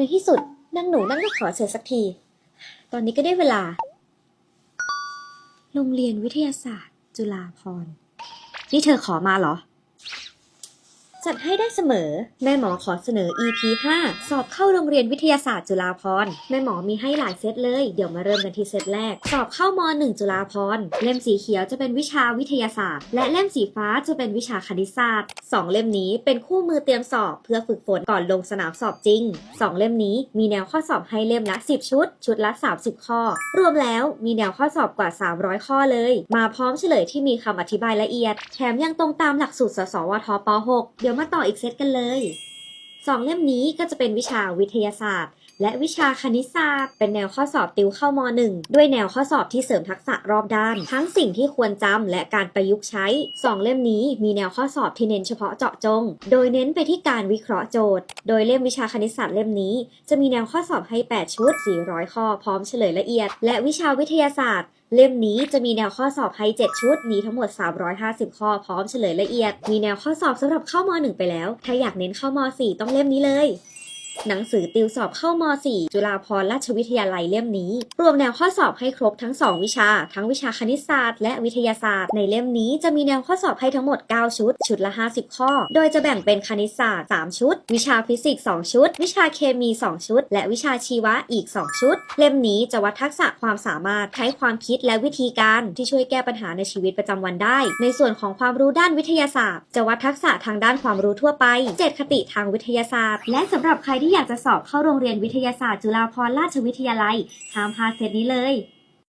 ในที่สุดนางหนูนั่งก็ขอเสร็จสักที ตอนนี้ก็ได้เวลา โรงเรียนวิทยาศาสตร์ จุฬาภรณ์นี่เธอขอมาเหรอ จัดให้ได้เสมอ แม่หมอขอเสนอ EP 5 สอบเข้าโรงเรียนวิทยาศาสตร์จุฬาภรณ์แม่หมอมีให้หลายเซตเลย เดี๋ยวมาเริ่มกันที่เซตแรก สอบเข้าม1จุฬาภรณ์เล่มสีเขียวจะเป็นวิชาวิทยาศาสตร์ และเล่มสีฟ้าจะเป็นวิชาคณิตศาสตร์สองเล่มนี้เป็นคู่มือเตรียมสอบเพื่อฝึกฝนก่อนลงสนามสอบจริงสองเล่มนี้มีแนวข้อสอบให้เล่มละ 10 ชุด ชุดละ 30 ข้อ รวมแล้วมีแนวข้อสอบกว่า 300 ข้อเลย มาพร้อมเฉลยที่มีคำอธิบายละเอียด แถมยังตรงตามหลักสูตรสสวทป .6 เดี๋ยวี๋ยวมาต่ออีกเซตกันเลยสองเล่มนี้ก็จะเป็นวิชาวิทยาศาสตร์ และวิชาคณิตศาสตร์ เป็นแนวข้อสอบติวเข้าม1ด้วยแนวข้อสอบที่เสริมทักษะรอบด้าน ทั้งสิ่งที่ควรจำและการประยุกต์ใช้สองเล่มนี้มีแนวข้อสอบที่เน้นเฉพาะเจาะจง โดยเน้นไปที่การวิเคราะห์โจทย์ โดยเล่มวิชาคณิตศาสตร์เล่มนี้ จะมีแนวข้อสอบให้ 8 ชุด 400 ข้อพร้อมเฉลยละเอียด และวิชาวิทยาศาสตร์ เล่มนี้จะมีแนวข้อสอบให้ 7 ชุด มีทั้งหมด 350 ข้อพร้อมเฉลยละเอียด มีแนวข้อสอบสำหรับเข้าม .1 ไปแล้ว ถ้าอยากเน้นเข้าม .4 ต้องเล่มนี้เลย หนังสือติวสอบเข้าม .4 จุฬาภรณราชวิทยาลัยเล่มนี้ รวมแนวข้อสอบให้ครบทั้ง 2 วิชา ทั้งวิชาคณิตศาสตร์และวิทยาศาสตร์ ในเล่มนี้จะมีแนวข้อสอบให้ทั้งหมด 9 ชุด ชุดละ 50 ข้อ โดยจะแบ่งเป็นคณิตศาสตร์ 3 ชุด วิชาฟิสิกส์ 2 ชุด วิชาเคมี 2 ชุด และวิชาชีวะอีก 2 ชุด เล่มนี้จะวัดทักษะความสามารถใช้ความคิดและวิธีการที่ช่วยแก้ปัญหาในชีวิตประจำวันได้ ในส่วนของความรู้ด้านวิทยาศาสตร์ จะวัดทักษะทางด้านความรู้ทั่วไป 7 คติทางวิทยาศาสตร์ และสำหรับใครที่ที่อยากจะสอบเข้าโรงเรียนวิทยาศาสตร์จุฬาภรณราชวิทยาลัยห้ามพลาดเซตนี้เลย